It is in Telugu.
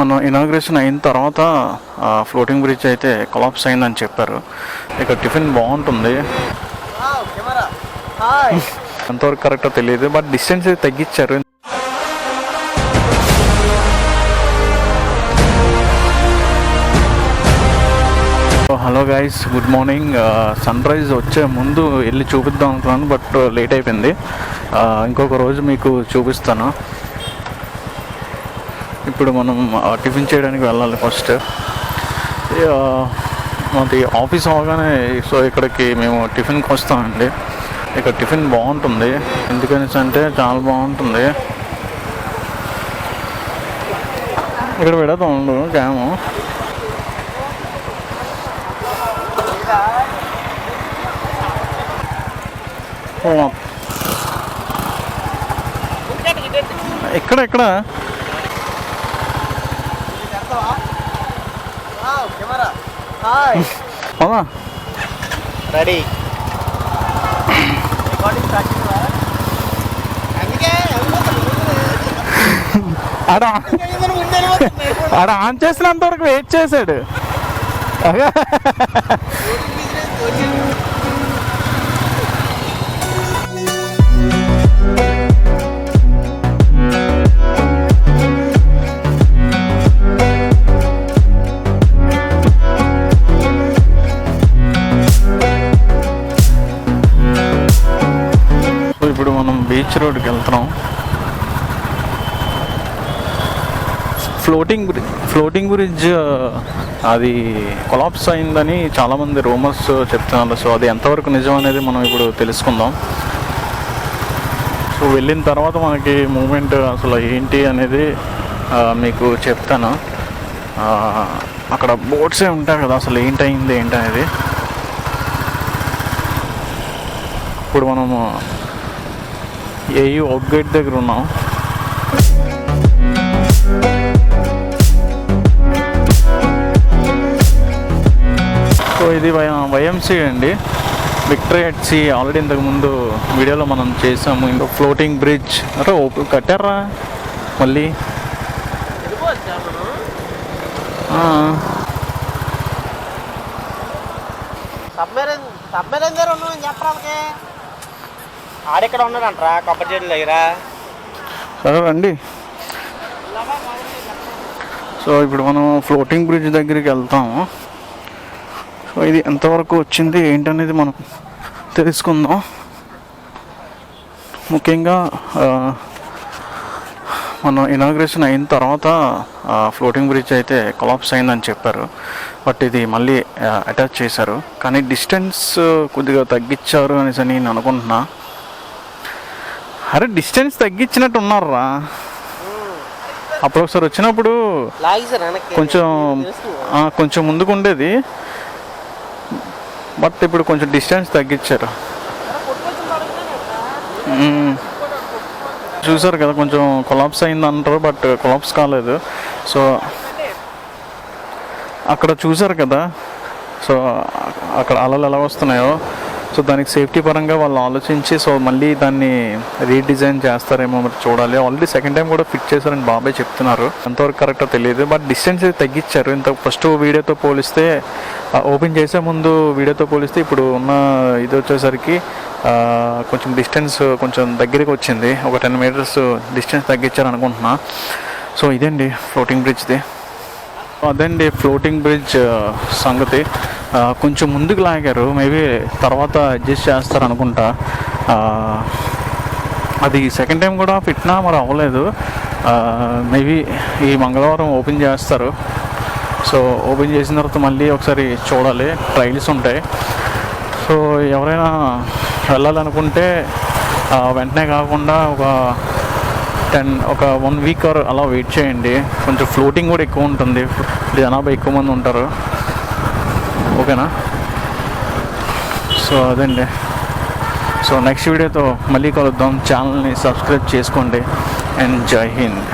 మన ఇనాగ్రేషన్ అయిన తర్వాత ఫ్లోటింగ్ బ్రిడ్జ్ అయితే కొలాప్స్ అయిందని చెప్పారు. ఇక్కడ టిఫిన్ బాగుంటుంది. ఎంతవరకు కరెక్టో తెలియదు బట్ డిస్టెన్స్ అయితే తగ్గించారు. Hello guys good morning sunrise వచ్చే ముందు వెళ్ళి చూపిద్దాం అనుకున్నాను బట్ లేట్ అయిపోయింది. ఇంకొక రోజు మీకు చూపిస్తాను. ఇప్పుడు మనం టిఫిన్ చేయడానికి వెళ్ళాలి ఫస్ట్ మాది ఆఫీస్ అవగానే సో ఇక్కడికి మేము టిఫిన్కి వస్తామండి. ఇక్కడ టిఫిన్ బాగుంటుంది. ఎందుకనేసి అంటే చాలా బాగుంటుంది. ఇక్కడ పెడతాం ఉండు క్యాము. ఓ, ఎక్కడ? అవునా రెడీ ఆడ ఆన్ చేసినంత వరకు వెయిట్ చేశాడు. బీచ్ రోడ్కి వెళ్తున్నాం. ఫ్లోటింగ్ బ్రిడ్జ్ ఫ్లోటింగ్ బ్రిడ్జ్ అది కొలాప్స్ అయిందని చాలామంది రూమర్స్ చెప్తున్నారు. సో అది ఎంతవరకు నిజం అనేది మనం ఇప్పుడు తెలుసుకుందాం. సో వెళ్ళిన తర్వాత మనకి మూమెంట్ అసలు ఏంటి అనేది మీకు చెప్తాను. అక్కడ బోట్సే ఉంటాయి కదా అసలు ఏంటయింది ఏంటి అనేది ఇప్పుడు మనము ఏయూ అవుట్ గేట్ దగ్గర ఉన్నాం. సో ఇది వై వైఎంసీ అండి. విక్టరీ హెడ్సి ఆల్రెడీ ఇంతకుముందు వీడియోలో మనం చేసాము. ఇంకా ఫ్లోటింగ్ బ్రిడ్జ్ అరే ఓపెన్ కట్టారా? మళ్ళీ. సబ్మెరైన్ సబ్మెరైన్ దగ్గర ఉన్నాం చెప్పడానికి ఆడెక్కడ ఉన్నాడంట్రా? కొబ్బరి చెట్ల దగ్గర. సరే రండి. సో ఇప్పుడు మనం ఫ్లోటింగ్ బ్రిడ్జ్ దగ్గరికి వెళ్తాము. సో ఇది ఎంతవరకు వచ్చింది ఏంటనేది మనం తెలుసుకుందాం. ముఖ్యంగా మనం మన ఇనాగ్రేషన్ అయిన తర్వాత ఫ్లోటింగ్ బ్రిడ్జ్ అయితే కొలాప్స్ అయిందని చెప్పారు. బట్ ఇది మళ్ళీ అటాచ్ చేశారు. కానీ డిస్టెన్స్ కొద్దిగా తగ్గించారు అనేసి నేను అనుకుంటున్నా. అరే డిస్టెన్స్ తగ్గించినట్టు ఉన్నారా అప్పుడు ఒకసారి వచ్చినప్పుడు కొంచెం కొంచెం ముందుకు ఉండేది బట్ ఇప్పుడు కొంచెం డిస్టెన్స్ తగ్గించారు. చూసారు కదా కొంచెం కొలాప్స్ అయింది అంటారు బట్ కొలాప్స్ కాలేదు. సో అక్కడ చూసారు కదా. సో అక్కడ అలలు ఎలా వస్తున్నాయో. సో దానికి సేఫ్టీ పరంగా వాళ్ళు ఆలోచించి సో మళ్ళీ దాన్ని రీడిజైన్ చేస్తారేమో మరి చూడాలి. ఆల్రెడీ సెకండ్ టైం కూడా ఫిట్ చేశారని బాబాయ్ చెప్తున్నారు. ఎంతవరకు కరెక్టో తెలియదు. బట్ డిస్టెన్స్ అయితే తగ్గించారు. ఇంత ఫస్ట్ వీడియోతో పోలిస్తే ఓపెన్ చేసే ముందు వీడియోతో పోలిస్తే ఇప్పుడు ఉన్న ఇది వచ్చేసరికి కొంచెం డిస్టెన్స్ కొంచెం దగ్గరికి వచ్చింది. ఒక టెన్ మీటర్స్ డిస్టెన్స్ తగ్గించారు అనుకుంటున్నా సో ఇదండి ఫ్లోటింగ్ బ్రిడ్జ్ది అదండి ఫ్లోటింగ్ బ్రిడ్జ్ సంగతి. Uh, కొంచెం ముందుకు లాగారు. మేబీ తర్వాత అడ్జస్ట్ చేస్తారు అనుకుంటా. Uh, అది సెకండ్ టైం కూడా ఫిట్నా మరి అవ్వలేదు. Uh, మేబీ ఈ మంగళవారం ఓపెన్ చేస్తారు. సో ఓపెన్ చేసిన తర్వాత మళ్ళీ ఒకసారి చూడాలి. ట్రైల్స్ ఉంటాయి. సో ఎవరైనా వెళ్ళాలనుకుంటే వెంటనే కాకుండా ఒక టెన్ ఒక వన్ వీక్ ఆర్ అలా వెయిట్ చేయండి. కొంచెం ఫ్లోటింగ్ కూడా ఎక్కువ ఉంటుంది. జనాభా ఎక్కువ మంది ఉంటారు. ఓకేనా సో అదండి. సో నెక్స్ట్ వీడియోతో మళ్ళీ కలుద్దాం. ఛానల్ని సబ్స్క్రైబ్ చేసుకోండి. అండ్ జై హింద్.